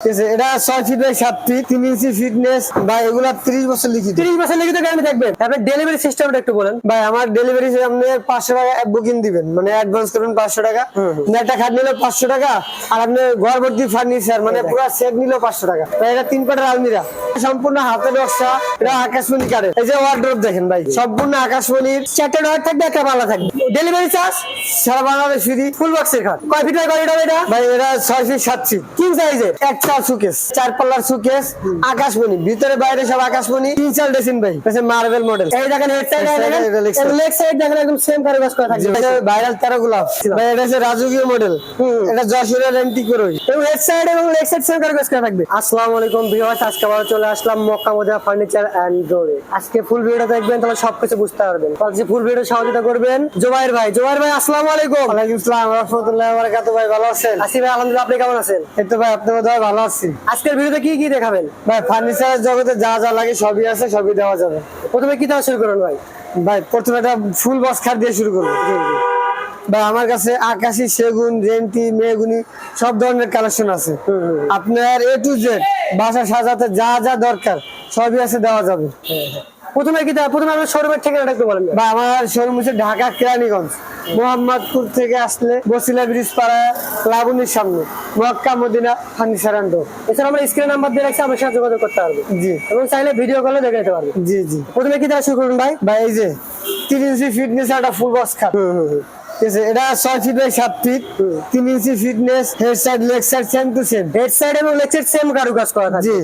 এটা ছয় feet by সাত ফিট তিন ইঞ্চি ফিটনেস বা এগুলা ত্রিশ বছর লিখিত। তিরিশ বছর লিখিত গ্যারান্টি থাকবে। আপনার ডেলিভারি সিস্টেমটা একটু বলেন। ভাই আমার ডেলিভারি আপনি পাঁচশো টাকা বুকিং দিবেন। মানে অ্যাডভান্স করবেন পাঁচশো টাকা। একটা খাট নিলে পাঁচশো টাকা আর আপনি ঘর ভর্তি ফার্নিচার মানে পুরো সেট নিলে পাঁচশো টাকা। এটা তিন পাটের আলমিরা। সম্পূর্ণ হাতের নকশা এটা আকাশমণি কাঠের। এই যে ওয়ার্ড্রোপ দেখেন ভাই সম্পূর্ণ আকাশমণির। চারটে ডয়ার থাকবে একটা পাল্লা থাকবে। ডেলিভারি চার্জ সারা বাংলাদেশ ফ্রি ফুল বক্সের খাট। কয় ফিট কয় এটা? ভাই এটা ছয় ফিট সাত ফিট কিং সাইজের সুকেস চার পাল্লার সুকেস আকাশমণি ভিতরে বাইরে সব আকাশমণি তিন ডেসিন ভাই মার্বেল মডেল এই দেখেন হেড সাইড Head side, এটা leg side। লেগ সাইড দেখেন একদম সেম কারুকাজ করা থাকবে। ভাইরাল তেরো গোলাপ ভাই এটা হচ্ছে রাজকীয় মডেল এটা যশোরের রেন্টি করোই এবং হেড সাইড এবং লেগ সাইড সেম কারুকাজ করা থাকবে। আসসালামু আলাইকুম ভিউয়ার্স আজকে আবার চলে আসলাম মক্কা মদিনা ফার্নিচার এন্ড ডোরে আজকে ফুল দেখবেন তাহলে সবকিছু বুঝতে পারবেন। আজকে ফুল ভিডিও সহযোগিতা করবেন জোবাইর ভাই। জোবাইর ভাই আসসালামু আলাইকুম। আসসালাম রহমতুল্লাহ ভাই ভালো আছেন? আসি ভাই আলহামদুলিল্লাহ আপনি কেমন আছেন? এই তো ভাই আপনার ভালো আছি। আজকের ভিডিওতে কি কি দেখাবেন? ভাই ফার্নিচারের জগতে যা যা লাগে সবই আছে সবই দেওয়া যাবে। প্রথমে কি দেওয়া শুরু করুন ভাই? ভাই প্রথমে একটা ফুল বক্স খাট দিয়ে শুরু করুন ভাই আমার কাছে আকাশি সেগুন রেন্টি মেগুনি সব ধরনের কালেকশন আছে। আপনার এ টু জেড বাসা সাজাতে যা যা দরকার সবই আছে দেওয়া যাবে। প্রথমে কি প্রথমে আপনার শোরুমের ঠিকানাটা একটু বলেন। বা আমার শোরুম হচ্ছে ঢাকা কেরানীগঞ্জ। মোহাম্মদপুর থেকে আসলে বসিলা ব্রিজ পাড়া লাবণীর সামনে। মক্কা মদিনা ফার্নিচার অ্যান্ড এছাড়া আমরা স্ক্রিন নাম্বার দিয়ে রাখছি আমার সাথে যোগাযোগ করতে পারব জি। এবং চাইলে ভিডিও কলে দেখে নিতে পারব জি জি। প্রথমে কি দেওয়া শুরু করুন ভাই? ভাই এই যে তিন ইঞ্চি ফিটনেস একটা ফুল বক্স খাট হুম আছে এটা ছয় ফিট বাই সাত ফিট তিন ইঞ্চি fitness head side leg side same to same head side এবং লেগ সাইড সেম করা থাকে। জি।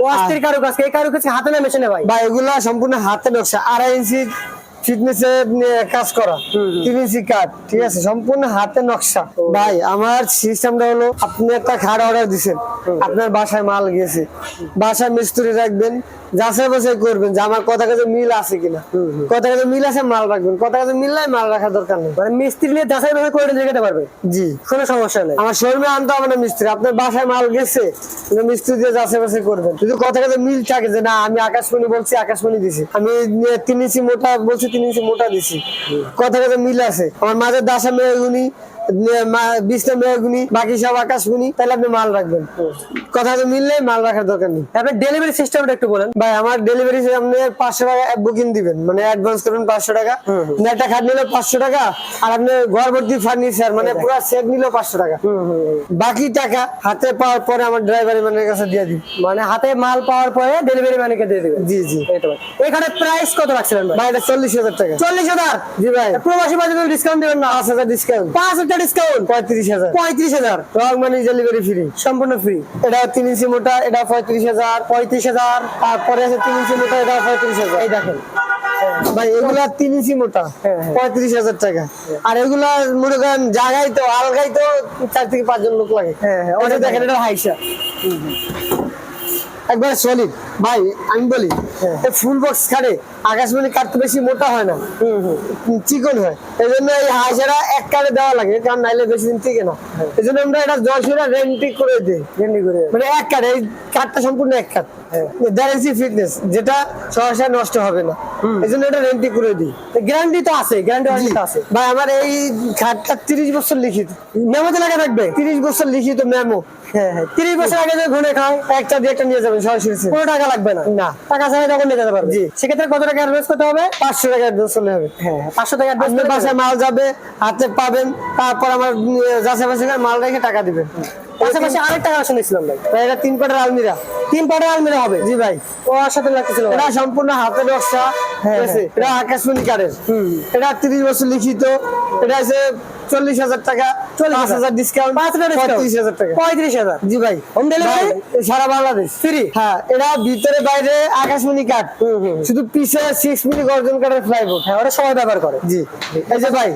ও অস্থির কারুকাজ এই কারু কাজ হাতে না মেশিনে ভাই? বা এগুলা সম্পূর্ণ হাতে নকশা। আড়াই ইঞ্চি কাজ করা। ঠিক আছে? সম্পূর্ণ হাতে নকশা। ভাই আমার সিস্টেমটা হলো আপনি একটা খাট অর্ডার দিছেন। আপনার বাসায় মাল গেছে বাসায় মিস্ত্রি রাখবেন যাচাই বাছাই করবেন যে আমার কথা কাছে মিল আছে কিনা। কথা কাছে মিল আছে মাল রাখবেন। কথা কাছে মিল নাই মাল রাখার দরকার নেই। মানে মিস্ত্রি নিয়ে যাচাই বাছাই করে নিয়ে যেতে পারবে? জি। কোনো সমস্যা নেই। আমার শোরুমে আনতে হবে না মিস্ত্রি। আপনার বাসায় মাল গেছে মিস্ত্রি দিয়ে যাচাই বাছাই করবেন। যদি কথা কথা মিল থাকে যে না আমি আকাশমণি বলছি আকাশমণি দিছি। আমি তিন ইঞ্চি মোটা বলছি ইঞ্চি মোটা দিছি। কথা কথা মিল আছে। আমার মাঝে দাসা মেয়েগুনি বিশটা মেয়েগুনি বাকি সব আকাশমণি তাহলে আপনি মাল রাখবেন। কথা কথা মিললে মাল রাখার দরকার নেই। আপনার ডেলিভারি সিস্টেমটা একটু বলেন। ভাই আমার ডেলিভারি আপনি পাঁচশো টাকা বুকিং দিবেন। মানে অ্যাডভান্স করবেন পাঁচশো টাকা। একটা খাট নিলে পাঁচশো টাকা আর আপনি ঘর ভর্তি ফার্নিচার মানে পুরো সেট নিলে পাঁচশো টাকা। বাকি টাকা হাতে পাওয়ার পরে আমার ড্রাইভারি ম্যানের কাছে দিয়ে দিন মানে হাতে মাল পাওয়ার পরে ডেলিভারি ম্যানকে দিয়ে দেবেন জি জি। এখানে প্রাইস কত রাখছিলেন ভাই? ভাই এটা চল্লিশ হাজার টাকা। চল্লিশ হাজার? জি ভাই। প্রবাসী বাজারে ডিসকাউন্ট দেবেন না। পাঁচ হাজার ডিসকাউন্ট পাঁচ হাজার ডিসকাউন্ট পঁয়ত্রিশ হাজার। পঁয়ত্রিশ হাজার? রং মানে ডেলিভারি ফ্রি সম্পূর্ণ ফ্রি এটা তিন ইঞ্চি মোটা এটা পঁয়ত্রিশ হাজার পঁয়ত্রিশ হাজার তারপরে আছে তিন ইঞ্চি মোটা এটা পঁয়ত্রিশ হাজার। এই দেখেন। ভাই এগুলা তিন ইঞ্চি মোটা। হ্যাঁ, হ্যাঁ। পঁয়ত্রিশ হাজার টাকা। আর এগুলা মনে করেন জায়গায় তো আলগাই তো চার থেকে পাঁচজন লোক লাগে। হ্যাঁ, হ্যাঁ, দেখেন এটা হাইসা। একবার সলিড ভাই আমি বলি। ফুল বক্স খাটে আকাশমণি কাঠ তো বেশি মোটা হয় না। চিকন হয়। এই জন্য এই হাঁসেরা এক কাটে দেওয়া লাগে কারণ নাইলে বেশি দিন টিকে না। হ্যাঁ। এই জন্য আমরা এটা জয়সুরা রেন্টি করে দিই। রেন্টি করে মানে এক কাঠ এই কাঠটা সম্পূর্ণ এক কাঠ গ্যারেন্সি ফিটনেস যেটা সহসা নষ্ট হবে না। এই জন্য এটা রেন্টি করে দিই। গ্যারান্টি তো আছে গ্যারান্টি ওয়ারেন্টি আছে। ভাই আমার এই খাটটা তিরিশ বছর লিখিত। মেমোতে লাগা থাকবে? তিরিশ বছর লিখিত মেমো। হ্যাঁ হ্যাঁ। তিরিশ বছর আগে যে ঘুরে খায় একটা দিয়ে একটা নিয়ে যাবেন সরাসরি কোনো টাকা লাগবে না। না। টাকা ছাড়া তখন নিয়ে যেতে পারবে। জি। সেক্ষেত্রে কত টাকা অ্যাডভান্স করতে হবে? পাঁচশো টাকা অ্যাডভান্স চলে হবে। হ্যাঁ পাঁচশো টাকা অ্যাডভান্স বাসায় মাল যাবে হাতে পাবেন তারপর আমার যাচাই বাছাই মাল রেখে টাকা দিবেন। পাশাপাশি আরেক টাকা শুনেছিলাম ভাই। ভাই, এটা তিন পাটের আলমিরা। তিন পাটের আলমিরা হবে? জি ভাই। ও সাথে লাগতেছিল এটা সম্পূর্ণ হাতের নকশা হ্যাঁ? হ্যাঁ। এটা আকাশমণি কাঠের এটা তিরিশ বছর লিখিত। এটা আছে চল্লিশ হাজার টাকা পাঁচ হাজার। ডিসকাউন্ট পাঁচ পঁয়ত্রিশ হাজার টাকা। পঁয়ত্রিশ হাজার। জি ভাই। Delivery? ভাই, সারা বাংলাদেশ। ফ্রি হ্যাঁ এটা ভিতরে বাইরে আকাশমণি কাঠ শুধু পিছে সিক্স মিলি গর্জন কাঠের ফ্লাইবোর্ড হ্যাঁ ওটা সবাই ব্যবহার করে। জি। এই যে ভাই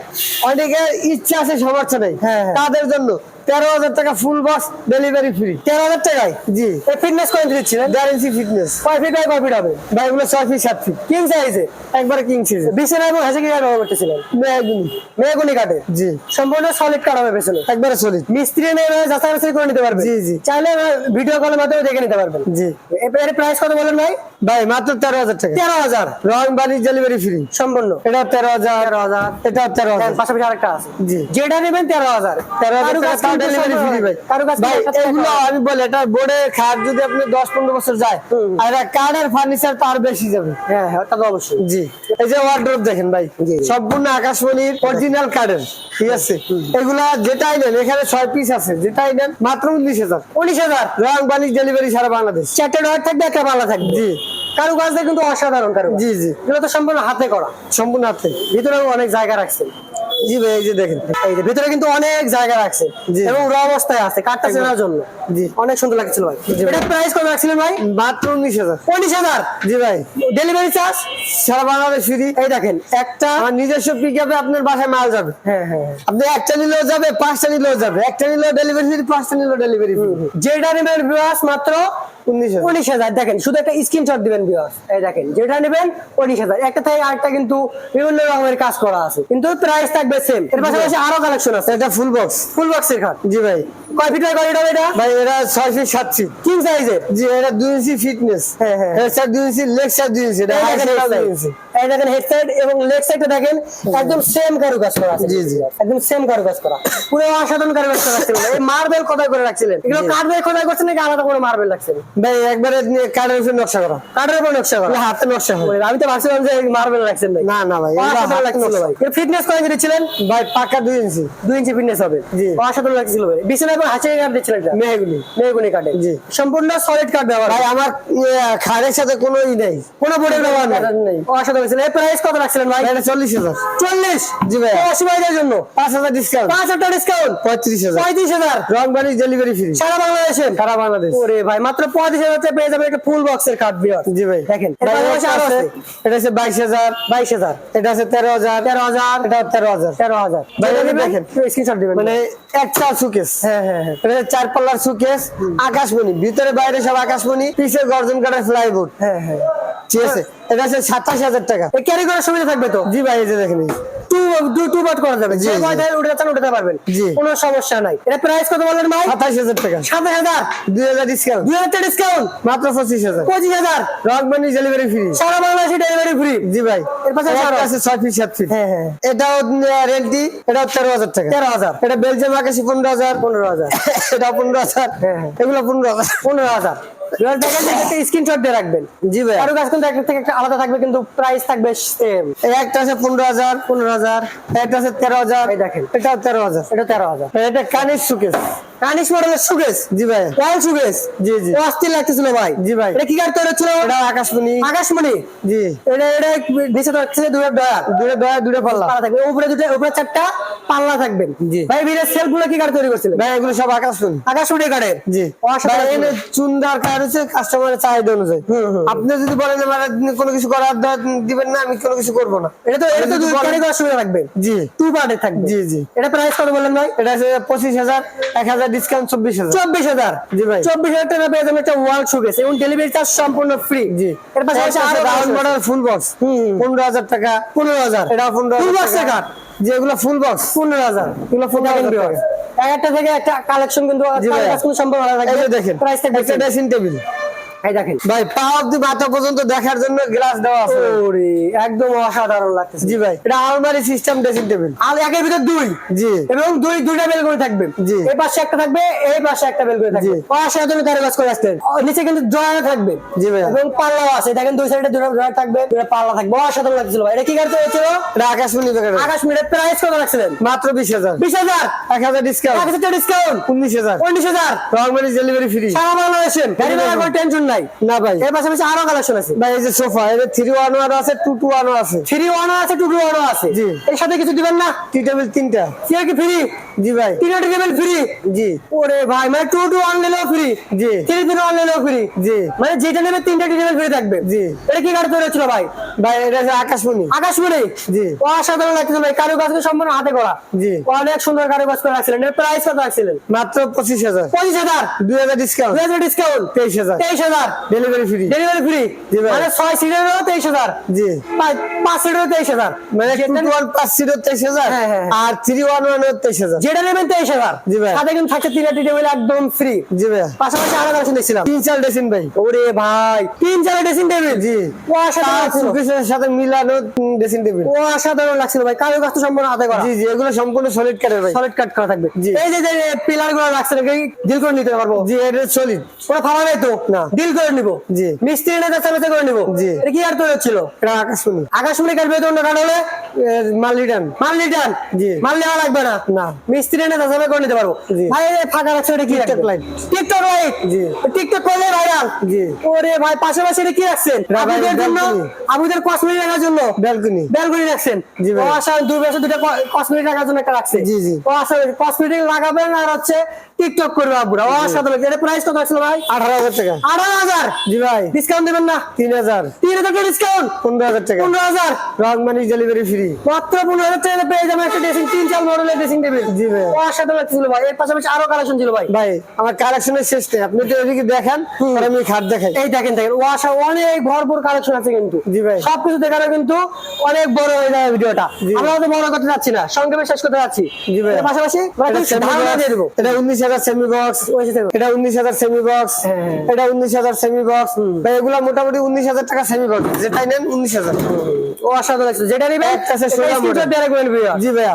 অনেকের ইচ্ছা আছে সমর্থ নেই। হ্যাঁ। তাদের জন্য। তেরো হাজার টাকা ফুল বক্স ডেলিভারি ফ্রি তেরো হাজার টাকায়? জি। ফিটনেস করে দিচ্ছিলেন? গ্যারেন্সি ফিটনেস কয় ফিট বাই কয় ফিট হবে? এগুলো ছয় ফিট সাত ফিট কিং সাইজে একবারে কিং সিজ বিছানা এবং হেসে কি ব্যবহার করতেছিলেন? মেয়াগুনি মেয়েগুনি কাটে জি। সম্পূর্ণ সলিড কাট হবে পেছনে একবারে সলিড মিস্ত্রি নেই যাচাই বাছাই করে নিতে পারবে জি, জি। চাইলে ভিডিও কলের মাধ্যমে দেখে নিতে পারবেন। জি। এর প্রাইস কত বলেন ভাই? ভাই মাত্র তেরো হাজার টাকা। তেরো হাজার। রং বালি ডেলিভারি ফ্রি সম্পূর্ণ। এটা তেরো হাজার। তেরো হাজার। এটা তেরো হাজার। পাশাপাশি আরেকটা আছে। জি। যেটা নেবেন তেরো হাজার। তেরো হাজার টাকা ডেলিভারি ফ্রি ভাই। ভাই এগুলো আমি বলি এটা বোর্ডে খাট যদি আপনি দশ পনেরো বছর যায় আর কাঠের ফার্নিচার তো আর বেশি যাবে। হ্যাঁ হ্যাঁ তা তো অবশ্যই। জি। এই যে ওয়ার্ড্রোপ দেখেন ভাই। সম্পূর্ণ আকাশমণির অরিজিনাল কাঠের ঠিক আছে? এগুলা যেটাই নেন এখানে ছয় পিস আছে যেটাই নেন মাত্র উনিশ হাজার। উনিশ হাজার। রং বালিশ ডেলিভারি সারা বাংলাদেশ। চারটে ডয়ার থাকবে একটা পাল্লা থাকবে। জি। কারু কাজটা কিন্তু অসাধারণ কারু জি জি। এগুলো তো সম্পূর্ণ হাতে করা। সম্পূর্ণ হাতে। ভিতরেও অনেক জায়গা রাখছে জি ভাই এই যে দেখেন। এই যে ভিতরে কিন্তু অনেক জায়গা রাখছে এবং র অবস্থায় আছে কাঠটা চেনার জন্য। জি। অনেক সুন্দর লাগছিল ভাই। এটা প্রাইস কত রাখছিলেন ভাই? মাত্র উনিশ হাজার। উনিশ হাজার? জি ভাই। ডেলিভারি চার্জ সারা বাংলাদেশ ফ্রি এই দেখেন একটা আমার নিজস্ব পিক আপে আপনার বাসায় মাল যাবে। হ্যাঁ হ্যাঁ। আপনি একটা নিলেও যাবে পাঁচটা নিলেও যাবে। একটা নিলেও ডেলিভারি ফ্রি পাঁচটা নিলেও ডেলিভারি ফ্রি যেটা নেবেন মাত্র উনিশ হাজার। দেখেন শুধু একটা স্ক্রিনশট দিবেন বিয়স এই দেখেন যেটা নেবেন উনিশ হাজার। একটা থেকে আরেকটা কিন্তু বিভিন্ন রকমের কাজ করা আছে। কিন্তু প্রাইস থাকবে সেম এর পাশাপাশি আরও কালেকশন আছে। এটা ফুল বক্স ফুল বক্সের খাট জি ভাই। কয় ফিট বাই কয় এটা? ভাই এটা ছয় ফিট সাত ফিট কিং সাইজের জি এটা দুই ইঞ্চি ফিটনেস হ্যাঁ, হ্যাঁ। এটা দুই ইঞ্চি লেগ স্যার দুই ইঞ্চি এটা এই দেখেন হেড সাইড এবং লেগ দেখেন একদম সেম কারুকাজ করা আছে। জি, জি। একদম সেম কারুকাজ করা। পুরো অসাধারণ কারুকাজ করা রাখছিলেন এই মার্বেল কোথায় করে রাখছিলেন। এগুলো করছেন নাকি আলাদা করে মার্বেল রাখছেন? ভাই একবারে কাঠের উপরে নকশা করা। কাঠের উপর নকশা করা। হাতে নকশা হবে আমি তো ভাবছিলাম যে মার্বেল রাখছেন ভাই না না ভাই অসাধারণ লাগছিল ভাই। এর ফিটনেস ভাই পাকা দুই ইঞ্চি দুই ইঞ্চি ফিটনেস হবে। জি। অসাধারণ লাগছিল ভাই। বিছানা এবং হাসি কাঠ দিচ্ছিলেন এটা মেহগুলি মেহগুনি কাঠে। জি। সম্পূর্ণ সলিড কাঠ ব্যবহার ভাই আমার ইয়ে, খাড়ের সাথে কোনো ই নেই। কোনো বোর্ডের ব্যবহার নেই। নেই। অসাধারণ ছিল এই প্রাইস কত রাখছিলেন ভাই? ভাই, এটা চল্লিশ হাজার। চল্লিশ? জি ভাই। অশি ভাইদের জন্য। পাঁচ হাজার ডিসকাউন্ট পাঁচ হাজার ডিসকাউন্ট পঁয়ত্রিশ হাজার। পঁয়ত্রিশ হাজার? রং বালিশ ডেলিভারি ফ্রি সারা বাংলাদেশে? সারা বাংলাদেশ। ওরে ভাই মাত্র পঁয়ত্রিশ হাজার পেয়ে যাবে একটা ফুল বক্সের কাঠ বিয়ার জি ভাই। দেখেন এটা আছে- এটা এটা আছে এটা ভাই। স্ক্রিনশট দিবেন। মানে একটা সুকেস হ্যাঁ হ্যাঁ হ্যাঁ। এটা হচ্ছে চার পাল্লার সুকেস আকাশমণি। ভিতরে বাইরে সব আকাশমণি পিছের গর্জন কাটার ফ্লাইবোর্ড হ্যাঁ হ্যাঁ। ঠিক আছে? এটা সাতাশ হাজার টাকা। ক্যারি করার সুবিধা থাকবে তো? জি ভাই এই যে দেখেন টু টু টু বাট করা যাবে। যে জি। কয়টা উঠে চান উঠাতে পারবেন। জি। কোনো সমস্যা নাই। এটা প্রাইস কত বললেন ভাই? সাতাশ হাজার টাকা। সাতাশ হাজার? দুই হাজার ডিসকাউন্ট দুই হাজার ডিসকাউন্ট মাত্র পঁচিশ হাজার। পঁচিশ হাজার? রক বানি ডেলিভারি ফ্রি সারা বাংলাদেশে ডেলিভারি ফ্রি জি ভাই। এর পাশে আছে ছয় ফিট সাত ফিট হ্যাঁ হ্যাঁ। এটাও রেন্টি এটাও তেরো হাজার টাকা। তেরো হাজার। এটা বেলজিয়াম আকাশি পনেরো হাজার। পনেরো হাজার। এটা পনেরো হাজার। হ্যাঁ। এগুলো পনেরো হাজার। পনেরো হাজার। এবার দেখেন একটা স্ক্রিনশট দিয়ে রাখবেন। জি ভাই কারও কাছে কিন্তু একটা থেকে একটা আলাদা থাকবে কিন্তু প্রাইস থাকবে সেম একটা আছে পনেরো হাজার পনেরো হাজার। একটা আছে তেরো হাজার। এই দেখেন। এটা তেরো হাজার। এটা তেরো হাজার। এটা কানের সুকেস কানিস মডেলের সুগেস জি ভাই। সুগেস জি জি। অস্থির লাগতেছিল ভাই। জি ভাই। এটা কি কার তৈরি ছিল এটা আকাশমণি। আকাশমণি? জি। এটা এটা নিচে তো হচ্ছে দুটো ডয়া দয়া দূরে পাল্লা। পাল্লা থাকবে। উপরে দুটো উপরে চারটা পাল্লা থাকবেন জি। ভাই সেলফগুলো কি কার তৈরি করছিলেন ভাই এগুলো সব আকাশমণি। আকাশমণি কাঠের জি। অসাধারণ চুনদার হচ্ছে কাস্টমারের চাহিদা অনুযায়ী। আপনি যদি বলেন আমার কোনো কিছু করার দিবেন না আমি কোনো কিছু করব না। এটা তো এটা তো দুই বলেন- ক্যারি করার সুবিধা থাকবে জি। টু থাকবে। জি, জি। এটা প্রাইস কত বললেন ভাই? এটা আছে পঁচিশ হাজার এক হাজার ডিসকাউন্ট চব্বিশ হাজার। চব্বিশ হাজার। জি ভাই। চব্বিশ হাজার টাকা পেয়ে যাবেন একটা ওয়াল সুগেস এবং ডেলিভারি চার্জ সম্পূর্ণ ফ্রি জি। এর পাশাপাশি আরও রাউন্ড মডেল ফুল বক্স হুম। পনেরো হাজার টাকা। পনেরো হাজার। এটা পনেরো ফুল হাজার বক্স টাকা। যেগুলো ফুল বক্স পনেরো হাজার। এগুলো একটা থেকে একটা কালেকশন কিন্তু সম্পর্ক আলাদা দেখেন প্রাইস ড্রেসিং টেবিল এই দেখেন। ভাই পা অব্দি মাথা পর্যন্ত দেখার জন্য গ্লাস দেওয়া আছে। ওরে একদম অসাধারণ লাগতেছে। জি ভাই। এটা আলমারি সিস্টেম ড্রেসিং টেবিল আর একের ভিতর দুই। জি। এবং দুই দুইটা বেলকনি থাকবে। জি। এই পাশে একটা থাকবে এই পাশে একটা বেলকনি থাকবে। অসাধারণ কারও কাজ করে আসছেন নিচে কিন্তু জয়া থাকবে। জি ভাই। এবং পাল্লাও আছে। দেখেন দুই সাইডে দুটো জয়া থাকবে। দুটো পাল্লা থাকবে। অসাধারণ লাগছিল ভাই। এটা কি হয়েছিল? এটা আকাশমণি মিনিটের প্রাইস কত রাখছিলেন? মাত্র বিশ হাজার। বিশ হাজার? এক হাজার ডিসকাউন্ট এক হাজার ডিসকাউন্ট উনিশ হাজার। উনিশ হাজার? রংমারি ডেলিভারি ফ্রি সারা বাংলাদেশে গাড়ি ভাড়া কোনো টেনশন নাই। না ভাই। এর পাশাপাশি আরও কালেকশন আছে। ভাই এই যে সোফা এর থ্রি ওয়ান ওয়ান আছে টু টু ওয়ান আছে। থ্রি ওয়ান আছে টু টু ওয়ান আছে। এর সাথে কিছু দিবেন না? টি টেবিল তিনটা। কি ফ্রি জি ভাই। তিনটা টেবিল ফ্রি জি। ওরে ভাই মানে টু টু নিলেও ফ্রি জি। থ্রি ওয়ান নিলেও ফ্রি জি। মানে যেটা নেবে তিনটা টেবিল ফ্রি থাকবে। জি। এটা কি কাঠ তৈরি হচ্ছিল ভাই? ভাই এটা আকাশমণি। আকাশমণি? জি। অসাধারণ লাগছিল ভাই কারও কাজ সম্পূর্ণ হাতে করা জি। অনেক সুন্দর কারও কাজ করে রাখছিলেন। এর প্রাইস কত রাখছিলেন? মাত্র পঁচিশ হাজার। পঁচিশ হাজার? দুই হাজার ডিসকাউন্ট দুই হাজার ডিসকাউন্ট তেইশ হাজার। তেইশ হাজার? ডেলিভারি ফ্রি ডেলিভারি ফ্রি জি ভাই। মানে ছয় সিটেরও তেইশ হাজার। জি। পাঁচ- সিটেরও তেইশ হাজার। মানে টু ওয়ান পাঁচ জিরো তেইশ হাজার। হ্যাঁ, হ্যাঁ, হ্যাঁ। আর থ্রি ওয়ান ওয়ান তেইশ হাজার। যেটা নেবেন তেইশ হাজার জি ভাই। সাথে কিন্তু থাকছে তিন টি টেবিল একদম ফ্রি জি ভাইয়া পাশাপাশি কালেকশন দেখছিলাম। তিন চার ডেসিন ভাই। ওরে ভাই তিন চার টেবিল জি। অসাধারণ সাথে মিলানো টেবিল অসাধারণ লাগছিল ভাই। কারও কাজ তো সম্পূর্ণ হাতে করা জি জি এগুলো সম্পূর্ণ সলিড ভাই। সলিড কাট করা থাকবে। জি। এই যে যে পিলারগুলো ডিল করে নিতে পারব। জি এটা সলিড ওরা ফালা নাই তো? না। ডিল করে নিব। জি। মিস্ত্রি না করে নিব। জি। এটা কি আর তৈরি হচ্ছিল? এটা আকাশমণি। আকাশমণি কাটবে তো অন্য কাট হলে? মাল রিটার্ন মাল রিটার্ন জি। মাল নেওয়া লাগবে না? না। মিস্ত্রি না যাচাই করে নিতে পারব। ভাই ফাঁকা রাখছে এটা কি টিকটক লাইট। টিকটক লাইট জি। টিকটক করলে ভাইরাল জি। ওরে ভাই পাশাপাশি এটা কি রাখছেন? আবুদের জন্য আবুদের কসমেটিক রাখার জন্য? ব্যালকনি ব্যালকনি রাখছেন? জি ভাই। ও আশা দুই বছর দুটা কসমেটিক রাখার জন্য একটা রাখছে জি, জি। ও আশা কসমেটিক লাগাবেন আর হচ্ছে টিকটক করবে আবুরা ও আশা তাহলে প্রাইস কত আসলো ভাই? আঠারো হাজার টাকা। আঠারো হাজার? জি ভাই। ডিসকাউন্ট দেবেন না? তিন হাজার। তিন হাজার টাকা ডিসকাউন্ট পনেরো হাজার টাকা। পনেরো হাজার? রংমানি ডেলিভারি ফ্রি মাত্র পনেরো হাজার টাকা পেয়ে যাবেন একটা ড্রেসিং তিন চার মডেলের ড্রেসিং টেবিল জি ভাই। ও আশা ভাই। এর পাশাপাশি আরও কালেকশন ছিল ভাই। ভাই আমার কালেকশনের শেষ নেই। আপনি তো এদিকে দেখান আর আমি খাট দেখাই। এই দেখেন দেখেন। ও অনেক ভরপুর কালেকশন আছে কিন্তু। জি ভাই। সবকিছু দেখানো কিন্তু অনেক বড় হয়ে যাবে ভিডিওটা। আমরা তো বড় করতে যাচ্ছি না সংক্ষেপে শেষ করতে যাচ্ছি। জি ভাই। এর পাশাপাশি এটা ধারণা দিয়ে দেবো। এটা উনিশ হাজার সেমি বক্স ওই যে দেখো। এটা উনিশ হাজার সেমি বক্স হ্যাঁ, হ্যাঁ। এটা উনিশ হাজার সেমি বক্স ভাই এগুলা মোটামুটি উনিশ হাজার টাকা সেমি বক্স যেটাই নেন উনিশ হাজার। ও লাগছে যেটা নিবে সম্পূর্ণ জি ভাইয়া।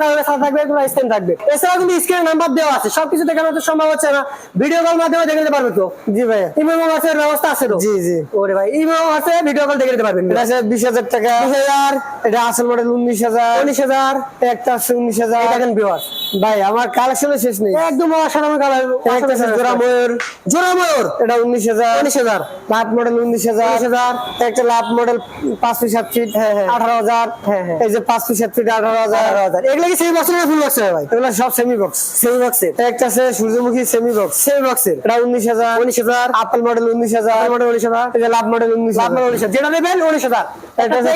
কালারের সাথে থাকবে এগুলো স্ক্যান থাকবে। এছাড়াও কিন্তু স্ক্রিনে নাম্বার দেওয়া আছে। সবকিছু দেখানো তো সম্ভব হচ্ছে না। ভিডিও কল মাধ্যমে দেখে নিতে পারবে তো? জি ভাইয়া। ইমেল হোয়াটসঅ্যাপ ব্যবস্থা আছে তো? জি জি। ওরে ভাই ইমেল হোয়াটসঅ্যাপ ভিডিও কল দেখে নিতে পারবেন। এটা আছে বিশ হাজার টাকা। বিশ হাজার। এটা আসল মডেল উনিশ হাজার। উনিশ হাজার। একটা আছে উনিশ হাজার। এই দেখেন ভিউয়ার ভাই আমার কালেকশনের শেষ নেই। একদম অসাধারণ কালার একটা আছে জোড়া ময়ূর জোড়া ময়ূর এটা উনিশ হাজার। উনিশ হাজার। লাভ মডেল উনিশ হাজার। উনিশ হাজার। একটা লাভ মডেল পাঁচ ফিট সাত ফিট। হ্যাঁ, হ্যাঁ। আঠারো হাজার। হ্যাঁ, হ্যাঁ। এই যে পাঁচ ফিট সাত ফিট আঠারো হাজার। আঠারো হাজার। এগুলো কি সেই বছরের ফুল বক্সের ভাই। এগুলো সব সেমি বক্স সেই বক্সের একটা আছে সূর্যমুখী সেমি বক্স সেই বক্সের এটা উনিশ হাজার। উনিশ হাজার। আপেল মডেল উনিশ হাজার। মডেল উনিশ হাজার। এই লাভ মডেল উনিশ লাভ হাজার উনিশ হাজার। যেটা নেবেন উনিশ হাজার।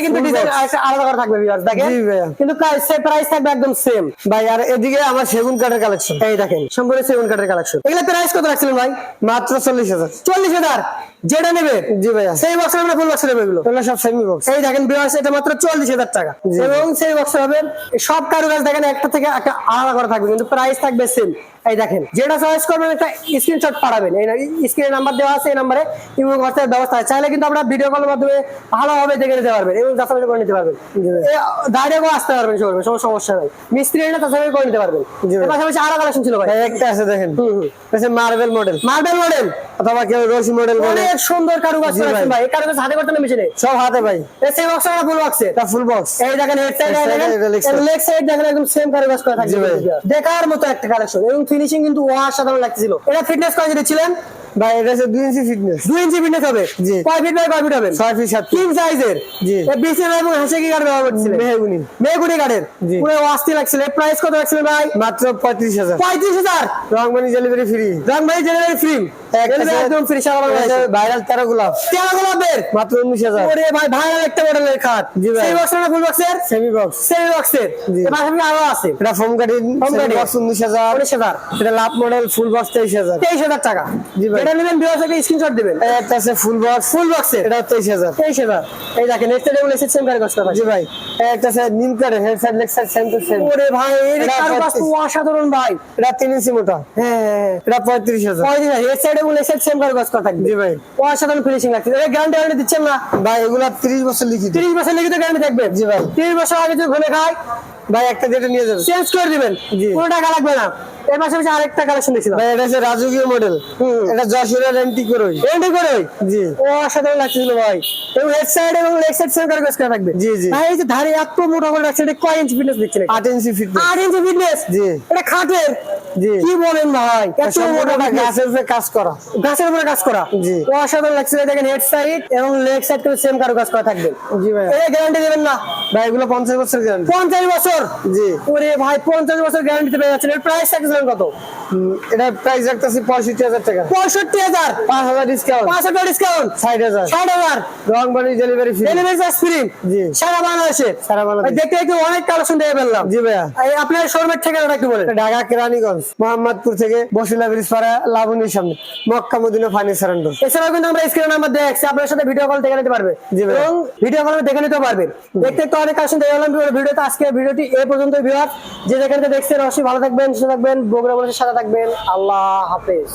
কিন্তু ডিজাইন আলাদা করে থাকবে ভিউয়ার্স দেখেন। কিন্তু প্রাইস থাকবে একদম সেম ভাই আর এদিকে আমার সেগুন কাঠের কালেকশন এই দেখেন সম্পূর্ণ কার্ডের কালেকশন এগুলো প্রাইস কত রাখছিলেন ভাই? মাত্র চল্লিশ হাজার। চল্লিশ হাজার? যেটা নেবে জি ভাইয়া। সেই বক্সের আমরা ফুল বক্সে নেবে এগুলো। এগুলো সব সেমি বক্স এই দেখেন বিয়ার্স এটা মাত্র চল্লিশ হাজার টাকা। এবং সেই বক্সে হবে সব কারুকাজ দেখেন একটা থেকে একটা আলাদা করে থাকবে কিন্তু প্রাইস থাকবে সেম এই দেখেন যেটা চয়েস করবেন একটা স্ক্রিনশট পাঠাবেন। এই স্ক্রিনের নাম্বার দেওয়া আছে এই নাম্বারে এবং হোয়াটসঅ্যাপ ব্যবস্থা আছে। চাইলে কিন্তু আমরা ভিডিও কলের মাধ্যমে ভালোভাবে দেখে নিতে পারবেন এবং যাচাই করে নিতে পারবেন। দাঁড়িয়েও আসতে পারবেন কোনো সমস্যা নাই। মিস্ত্রি এনে তাছাড়া করে নিতে পারবেন। পাশাপাশি আরও কালেকশন ছিল ভাই। একটা আছে দেখেন। মার্বেল মডেল মার্বেল মডেল অথবা কেউ রশি মডেল বলে। অনেক সুন্দর কারুকাজ। করেছেন ভাই। এই কারুকাজ হাতে করতে না মেশিনে? সব হাতে ভাই। সেই বক্সটা ফুল বক্সে এটা ফুল বক্স এই দেখেন হেড সাইড দেখেন। লেগ সাইড দেখেন একদম সেম কারুকাজ করা জি থাকবে দেখার মতো একটা কালেকশন এবং ফিনিশিং কিন্তু অসাধারণ লাগছিল এটা ফিটনেস কয় দিচ্ছিলেন ভাই এটা হচ্ছে দুই ইঞ্চি ফিটনেস দুই ইঞ্চি ফিটনেস হবে? জি। কয় ফিট বাই কয় ফিট হবে? ছয় ফিট সাত কিং সাইজের জি। বিসি এবং হাসে কি কার্ড ব্যবহার করছিলেন মেহগুনি। মেগুনি কার্ডের পুরো অস্থি লাগছিল। প্রাইস কত রাখছিলেন ভাই? মাত্র পঁয়ত্রিশ হাজার। পঁয়ত্রিশ ডেলিভারি ফ্রি রংবাড়ি জেনারেল ফ্রি একদম ফ্রি সারা বাংলাদেশে ভাইরাল তেরো গোলাপ। তেরো গোলাপের? মাত্র উনিশ হাজার। ওরে ভাই ভাইরাল একটা মডেলের খাট। জি ভাই। সেই বক্সের না ফুল বক্সের সেমি বক্স সেই বক্সের। এবার আরও আছে। এটা ফোম cutting। বক্স উনিশ হাজার। এটা লাভ মডেল ফুল বক্স তেইশ হাজার। তেইশ হাজার টাকা। জি ভাই। এটা নেবেন স্ক্রিনশট দিবেন। একটা আছে ফুল বক্স ফুল বক্সের এটা তেইশ হাজার। তেইশ হাজার। এই দেখেন নেক্সট টেবিল এসে সেম কার কষ্ট জি ভাই। একটা আছে নিম head side leg side same to same ওরে ভাই এর এটা কারও। অসাধারণ ভাই। এটা তিন ইঞ্চি মোটা। হ্যাঁ হ্যাঁ এটা পঁয়ত্রিশ হাজার। পঁয়ত্রিশ হাজার। এর সাইড এবং লেগ সাইড সেম কার কষ্ট থাকবে। জি ভাই। অসাধারণ ফিনিশিং লাগছে। এটা গ্যারান্টি গ্যারান্টি দিচ্ছেন না? ভাই এগুলা তিরিশ বছর লিখিত। তিরিশ বছর লিখিত গ্যারান্টি থাকবে। জি ভাই। তিরিশ বছর আগে যদি ঘুরে খায়। ভাই একটা যেটা নিয়ে যাবে। চেঞ্জ করে দিবেন। জি। কোনো টাকা লাগবে না। এর পাশাপাশি আরেকটা কালেকশন দেখছিলাম। ভাই এটা হচ্ছে রাজকীয় মডেল। এটা যশোরের এন্টি করই এন্টি করে? জি। ও অসাধারণ লাগছিল ভাই। এবং হেড সাইড এবং লেগ সাইড সেম কাজ করে থাকবে। জি, জি। ভাই এই যে ধারে এত মোটা করে রাখছে এটা কয় ইঞ্চি ফিটনেস দিচ্ছেন? আট ইঞ্চি ফিটনেস 8 ইঞ্চি ফিটনেস জি। এটা খাটের? কি বলেন ভাই? এত মোটা গাছের উপরে কাজ করা। গাছের উপরে কাজ করা? জি। অসাধারণ লাগছিল দেখেন হেড সাইড এবং লেগ সাইড করে সেম কারও কাজ করা থাকবে। জি ভাই। গ্যারান্টি দেবেন না? ভাই এগুলো পঞ্চাশ বছর গ্যারান্টি পঞ্চাশ বছর? জি। ওরে ভাই পঞ্চাশ বছর গ্যারান্টি পেয়ে যাচ্ছেন। এর প্রাইস কত? এটা প্রাইস রাখতেছি পঁয়ষট্টি হাজার টাকা। পঁয়ষট্টি হাজার? পাঁচ হাজার ডিসকাউন্ট পাঁচ হাজার ডিসকাউন্ট ষাট হাজার। ষাট হাজার? রং বাড়ি delivery free delivery charge free জি। সারা বাংলাদেশে? সারা বাংলাদেশ। ভাই, দেখতে দেখতে অনেক কালেকশন দিয়ে ফেললাম। জি ভাইয়া। এই আপনার শোরুমের ঠিকানাটা একটু বলেন। ঢাকা কেরানীগঞ্জ। মোহাম্মদপুর থেকে বসিলা ব্রিজ পাড়া লাবণীর সামনে মক্কা মদিনা ফার্নিচার অ্যান্ড এছাড়াও কিন্তু আমরা স্ক্রিনে নাম্বার দেখছি আপনার সাথে ভিডিও কল দেখে নিতে পারবে। এবং ভিডিও কল দেখে নিতে পারবে। দেখতে তো অনেক আসুন দেখে গেলাম ভিডিওতে আজকে ভিডিওটি এ পর্যন্ত বিভাগ যে যেখানে দেখছেন অবশ্যই ভালো থাকবেন সুস্থ থাকবেন বগুড়া বলে সাথে থাকবেন। আল্লাহ হাফেজ।